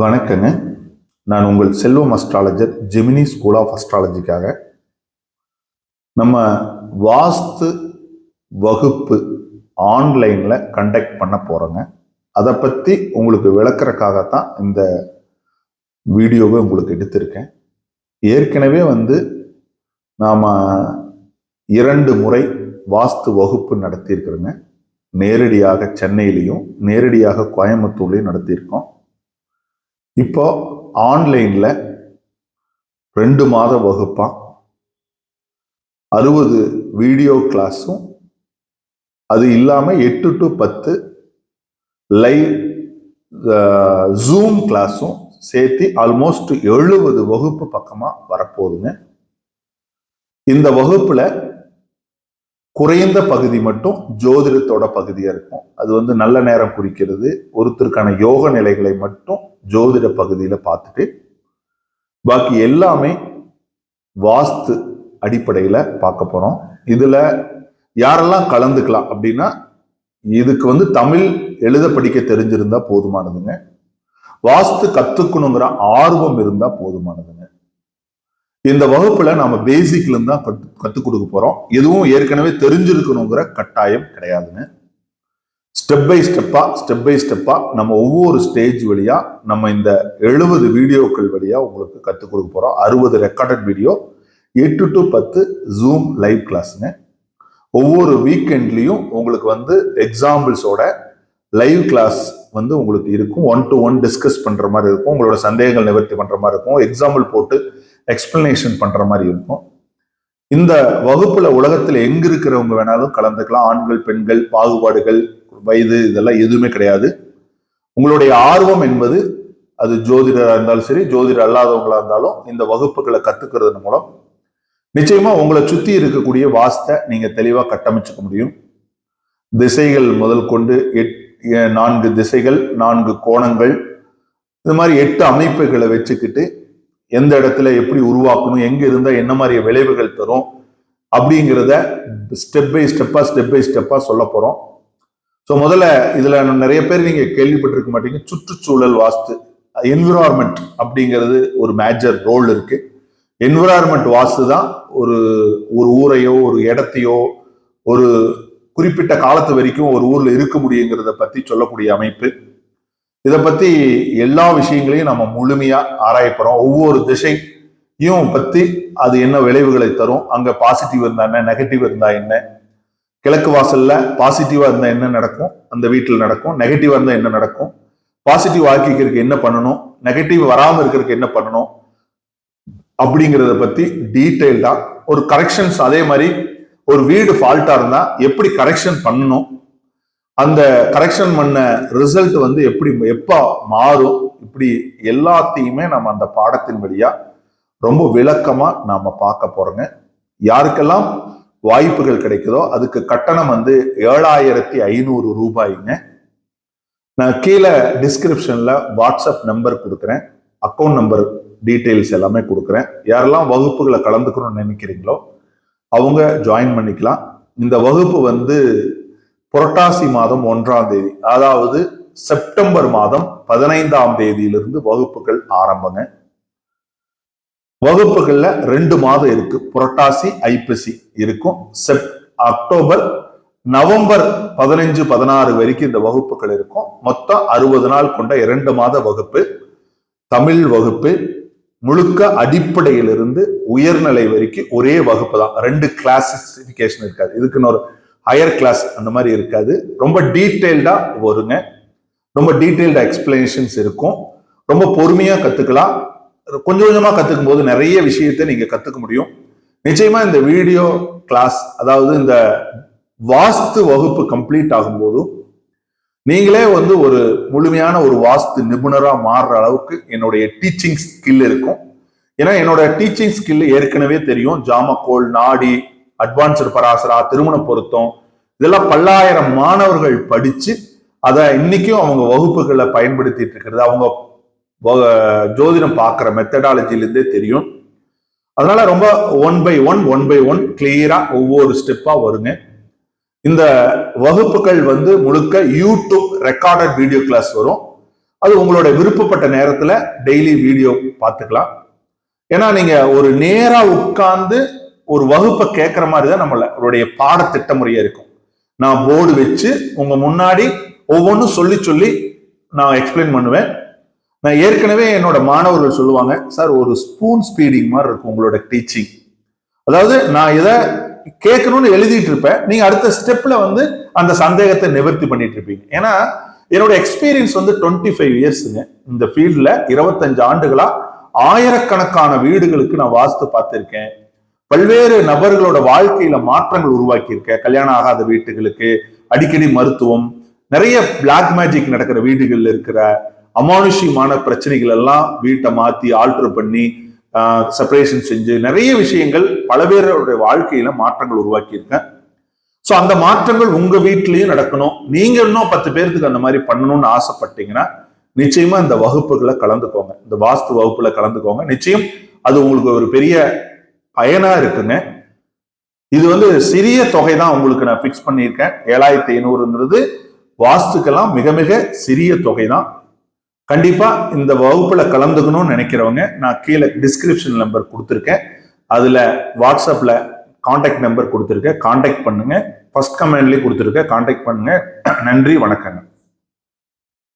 வணக்கங்க. நான் உங்கள் Selvam astrologer Gemini school of அஸ்ட்ராலஜிக்காக நம்ம வாஸ்து வகுப்பு ஆன்லைனில் கண்டக்ட் பண்ண போகிறோங்க அதை பற்றி உங்களுக்கு விளக்குறக்காகத்தான் இந்த வீடியோவை உங்களுக்கு எடுத்திருக்கேன். ஏற்கனவே வந்து நாம் இரண்டு முறை வாஸ்து வகுப்பு நடத்தியிருக்கிறோங்க. நேரடியாக சென்னையிலையும் நேரடியாக கோயம்புத்தூர்லேயும் நடத்தியிருக்கோம். இப்போ ஆன்லைனில் ரெண்டு மாத வகுப்பாக அறுபது வீடியோ கிளாஸும் அது இல்லாமல் எட்டு டு பத்து லைவ் ஜூம் கிளாஸும் சேர்த்து ஆல்மோஸ்ட் எழுபது வகுப்பு பக்கமாக வரப்போகுதுங்க. இந்த வகுப்பில் குறைந்த பகுதி மட்டும் ஜோதிடத்தோட பகுதியா இருக்கும். அது வந்து நல்ல நேரம் குறிக்கிறது. ஒருத்தருக்கான யோக நிலைகளை மட்டும் ஜோதிட பகுதியில பார்த்துட்டு பாக்கி எல்லாமே வாஸ்து அடிப்படையில பார்க்க போறோம். இதுல யாரெல்லாம் கலந்துக்கலாம் அப்படின்னா இதுக்கு வந்து தமிழ் எழுத படிக்க தெரிஞ்சிருந்தா போதுமானதுங்க. வாஸ்து கத்துக்கணுங்கிற ஆர்வம் இருந்தா போதுமானதுங்க. இந்த வகுப்புல நாம பேசிக்ல இருந்து தான் கத்து கத்துக் கொடுக்க போறோம். எதுவும் ஏற்கனவே தெரிஞ்சிருக்கணுங்கிற கட்டாயம் கிடையாதுங்க. ஸ்டெப் பை ஸ்டெப்பா ஸ்டெப் பை ஸ்டெப்பா நம்ம ஒவ்வொரு ஸ்டேஜ் வழியா நம்ம இந்த எழுபது வீடியோக்கள் வழியா உங்களுக்கு கத்துக் கொடுக்க போறோம். அறுபது ரெக்கார்டட் வீடியோ எட்டு டு பத்து ஜூம் லைவ் கிளாஸுங்க ஒவ்வொரு வீக்கெண்ட்லையும் உங்களுக்கு வந்து எக்ஸாம்பிள்ஸோட லைவ் கிளாஸ் வந்து உங்களுக்கு இருக்கும். ஒன் டு ஒன் டிஸ்கஸ் பண்ற மாதிரி இருக்கும். உங்களோட சந்தேகங்கள் நிவர்த்தி பண்ற மாதிரி இருக்கும். எக்ஸாம்பிள் போட்டு எக்ஸ்பிளனேஷன் பண்ணுற மாதிரி இருக்கும். இந்த வகுப்புல உலகத்துல எங்க இருக்கிறவங்க வேணாலும் கலந்துக்கலாம். ஆண்கள் பெண்கள் பாகுபாடுகள் வயது இதெல்லாம் எதுவுமே கிடையாது. உங்களுடைய ஆர்வம் என்பது அது ஜோதிடராக இருந்தாலும் சரி ஜோதிடர் அல்லாதவங்களா இருந்தாலும் இந்த வகுப்புகளை கத்துக்கிறது மூலம் நிச்சயமா உங்களை சுத்தி இருக்கக்கூடிய வாஸ்தை நீங்க தெளிவா கட்டமைச்சுக்க முடியும். திசைகள் முதல் கொண்டு எட் நான்கு திசைகள் நான்கு கோணங்கள் இது மாதிரி எட்டு அமைப்புகளை வச்சுக்கிட்டு எந்த இடத்துல எப்படி உருவாக்கணும் எங்கே இருந்தால் என்ன மாதிரி விளைவுகள் தரும் அப்படிங்கிறத ஸ்டெப் பை ஸ்டெப்பாக ஸ்டெப் பை ஸ்டெப்பாக சொல்ல போகிறோம் ஸோ முதல்ல இதில் நிறைய பேர் நீங்கள் கேள்விப்பட்டிருக்க மாட்டீங்க. சுற்றுச்சூழல் வாஸ்து என்விரான்மெண்ட் அப்படிங்கிறது ஒரு மேஜர் ரோல் இருக்குது என்விரான்மெண்ட் வாஸ்து தான் ஒரு ஒரு ஊரையோ ஒரு இடத்தையோ ஒரு குறிப்பிட்ட காலத்து வரைக்கும் ஒரு ஊரில் இருக்க முடியுங்கிறத பற்றி சொல்லக்கூடிய அமைப்பு. இதை பத்தி எல்லா விஷயங்களையும் நம்ம முழுமையா ஆராயப்படுறோம் ஒவ்வொரு திசையும் பத்தி அது என்ன விளைவுகளை தரும் அங்க பாசிட்டிவ் இருந்தா என்ன நெகட்டிவ் இருந்தா என்ன கிழக்கு வாசல்ல பாசிட்டிவா இருந்தா என்ன நடக்கும் அந்த வீட்டில் நடக்கும் நெகட்டிவா இருந்தா என்ன நடக்கும் பாசிட்டிவ் ஆக்கிக்கிறதுக்கு என்ன பண்ணணும் நெகட்டிவ் வராமல் இருக்கிறதுக்கு என்ன பண்ணணும் அப்படிங்கிறத பத்தி டீட்டெயில்டா ஒரு கரெக்ஷன்ஸ் அதே மாதிரி ஒரு வீடு ஃபால்ட்டா இருந்தா எப்படி கரெக்ஷன் பண்ணணும் அந்த கரெக்ஷன் பண்ண ரிசல்ட் வந்து எப்படி எப்போ மாறும் இப்படி எல்லாத்தையுமே நம்ம அந்த பாடத்தின் வழியா ரொம்ப விளக்கமா நாம பார்க்க போறோங்க. யாருக்கெல்லாம் வாய்ப்புகள் கிடைக்குதோ அதுக்கு கட்டணம் வந்து ஏழாயிரத்தி ஐநூறு ரூபாய்ங்க. நான் கீழே டிஸ்கிரிப்ஷன்ல வாட்ஸ்அப் நம்பர் கொடுக்குறேன். அக்கௌண்ட் நம்பர் டீட்டெயில்ஸ் எல்லாமே கொடுக்குறேன். யாரெல்லாம் வகுப்புகளை கலந்துக்கணும்னு நினைக்கிறீங்களோ அவங்க ஜாயின் பண்ணிக்கலாம். இந்த வகுப்பு வந்து புரட்டாசி மாதம் ஒன்றாம் தேதி அதாவது செப்டம்பர் மாதம் பதினைந்தாம் தேதியிலிருந்து வகுப்புகள் ஆரம்பங்க. வகுப்புகள்ல ரெண்டு மாதம் இருக்கு. புரட்டாசி ஐப்பசி இருக்கும். செப் அக்டோபர் நவம்பர் பதினஞ்சு பதினாறு வரைக்கும் இந்த வகுப்புகள் இருக்கும். மொத்தம் அறுபது நாள் கொண்ட இரண்டு மாத வகுப்பு. தமிழ் வகுப்பு. முழுக்க அடிப்படையிலிருந்து உயர்நிலை வரைக்கும் ஒரே வகுப்பு தான். ரெண்டு கிளாசிபிகேஷன் இருக்காது. இதுக்குன்னு ஒரு ஹையர் கிளாஸ் அந்த மாதிரி இருக்காது. ரொம்ப டீட்டெயில்டா வருங்க. ரொம்ப டீட்டெயில்டா எக்ஸ்பிளனேஷன்ஸ் இருக்கும். ரொம்ப பொறுமையா கத்துக்கலாம். கொஞ்சம் கொஞ்சமா கத்துக்கும் போது நிறைய விஷயத்தை நீங்க கத்துக்க முடியும். நிச்சயமா இந்த வீடியோ கிளாஸ் அதாவது இந்த வாஸ்து வகுப்பு கம்ப்ளீட் ஆகும்போதும் நீங்களே வந்து ஒரு முழுமையான ஒரு வாஸ்து நிபுணராக மாறுற அளவுக்கு என்னுடைய டீச்சிங் ஸ்கில் இருக்கும். ஏன்னா என்னோட டீச்சிங் ஸ்கில் ஏற்கனவே தெரியும். ஜாமக்கோல் நாடி அட்வான்ஸ்டு பராசரா திருமண பொருத்தம் இதெல்லாம் பல்லாயிரம் மாணவர்கள் படிச்சு அதை இன்னைக்கும் அவங்க வகுப்புகளை பயன்படுத்திட்டு இருக்கிறது. அவங்க ஜோதிடம் பார்க்குற மெத்தடாலஜிலேருந்தே தெரியும். அதனால ரொம்ப one by one one by one கிளியரா ஒவ்வொரு ஸ்டெப்பா வருங்க. இந்த வகுப்புகள் வந்து முழுக்க யூடியூப் ரெக்கார்டட் வீடியோ கிளாஸ் வரும். அது உங்களோட விருப்பப்பட்ட நேரத்துல டெய்லி வீடியோ பார்த்துக்கலாம். ஏன்னா நீங்க ஒரு நேரா உட்கார்ந்து ஒரு வகுப்பை கேட்குற மாதிரி தான் நம்மளுடைய பாடத்திட்ட முறையாக இருக்கும். நான் போர்டு வச்சு உங்க முன்னாடி ஒவ்வொன்றும் சொல்லி சொல்லி நான் எக்ஸ்பிளைன் பண்ணுவேன். நான் ஏற்கனவே என்னோட மாணவர்கள் சொல்லுவாங்க சார் ஒரு ஸ்பூன் ஸ்பீடிங் மாதிரி இருக்கும் உங்களோட டீச்சிங் அதாவது நான் இதை கேட்கணும்னு எழுதிட்டு இருப்பேன். நீங்க அடுத்த ஸ்டெப்ல வந்து அந்த சந்தேகத்தை நிவர்த்தி பண்ணிட்டு இருப்பீங்க. ஏன்னா என்னோட எக்ஸ்பீரியன்ஸ் வந்து டுவெண்ட்டி ஃபைவ் இயர்ஸுங்க இந்த ஃபீல்டில் இருபத்தஞ்சு ஆண்டுகளா ஆயிரக்கணக்கான வீடுகளுக்கு நான் வாஸ்து பார்த்துருக்கேன். பல்வேறு நபர்களோட வாழ்க்கையில மாற்றங்கள் உருவாக்கியிருக்கேன் கல்யாணம் ஆகாத வீட்டுகளுக்கு அடிக்கடி மருத்துவம். நிறைய பிளாக் மேஜிக் நடக்கிற வீடுகள்ல இருக்கிற அமானுஷ்யமான பிரச்சனைகள் எல்லாம் வீட்டை மாத்தி ஆல்டர் பண்ணி செப்பரேஷன் செஞ்சு நிறைய விஷயங்கள் பல பேருடைய வாழ்க்கையில மாற்றங்கள் உருவாக்கியிருக்கேன் ஸோ அந்த மாற்றங்கள் உங்க வீட்லயும் நடக்கணும். நீங்க இன்னும் பத்து பேர்த்துக்கு அந்த மாதிரி பண்ணணும்னு ஆசைப்பட்டீங்கன்னா நிச்சயமா இந்த வகுப்புகளை கலந்துக்கோங்க. இந்த வாஸ்து வகுப்புல கலந்துக்கோங்க. நிச்சயம் அது உங்களுக்கு ஒரு பெரிய பயனா இருக்குங்க. இது வந்து சிறிய தொகை தான் உங்களுக்கு நான் ஃபிக்ஸ் பண்ணியிருக்கேன். ஏழாயிரத்தி ஐநூறுங்கிறது வாஸ்துக்கெல்லாம் மிக மிக சிறிய தொகை தான் கண்டிப்பா இந்த வகுப்புல கலந்துக்கணும்னு நினைக்கிறவங்க நான் கீழே டிஸ்கிரிப்ஷன் நம்பர் கொடுத்துருக்கேன். அதுல வாட்ஸ்அப்ல காண்டாக்ட் நம்பர் கொடுத்துருக்கேன். காண்டாக்ட் பண்ணுங்க. ஃபர்ஸ்ட் கமெண்ட்லேயே கொடுத்துருக்கேன். காண்டாக்ட் பண்ணுங்க. நன்றி வணக்கங்க.